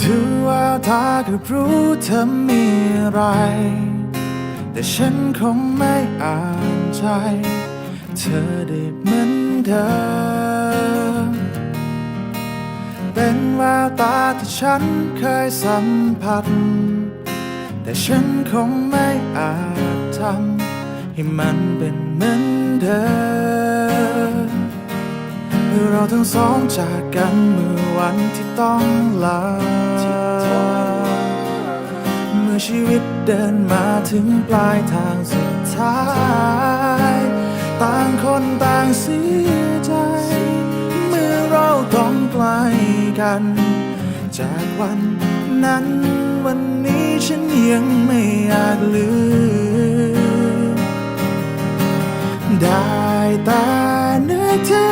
ดูว่าตาก็รู้เธอมีอะไร แต่ฉันคงไม่อ่านใจ เธอได้เหมือนเดิม เป็นแววตาที่ฉันเคยสัมผัส แต่ฉันคงไม่อาจทำให้มันเป็นเหมือนเดิม เราทั้งสองจากกันเมื่อวันที่ต้องลา เมื่อชีวิตเดินมาถึงปลายทางสุดท้าย ต่างคนต่างเสียใจ เมื่อเราต้องไกลกัน จากวันนั้นวันนี้ฉันยังไม่อาจลืม ได้แต่นึกถึงอ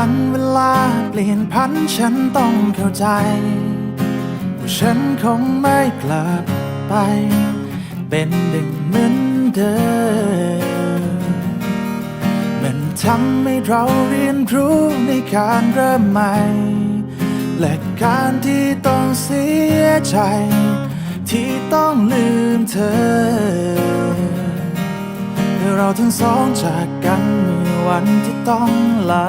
วันเวลาเปลี่ยนพันฉันต้องเข้าใจ ว่าฉันคงไม่กลับไป เป็นดึงเหมือนเดิมมันทำให้เราเรียนรู้ในการเริ่มใหม่ และการที่ต้องเสียใจ ที่ต้องลืมเธอเราทั้งสองจากกันเมื่อวันที่ต้องลา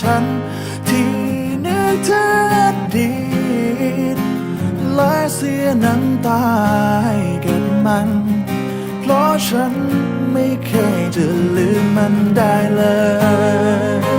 ฉัน ที่นึกถึงอดีตและเสียน้ำตาให้กับมัน เพราะฉันไม่เคยจะลืมมันได้เลย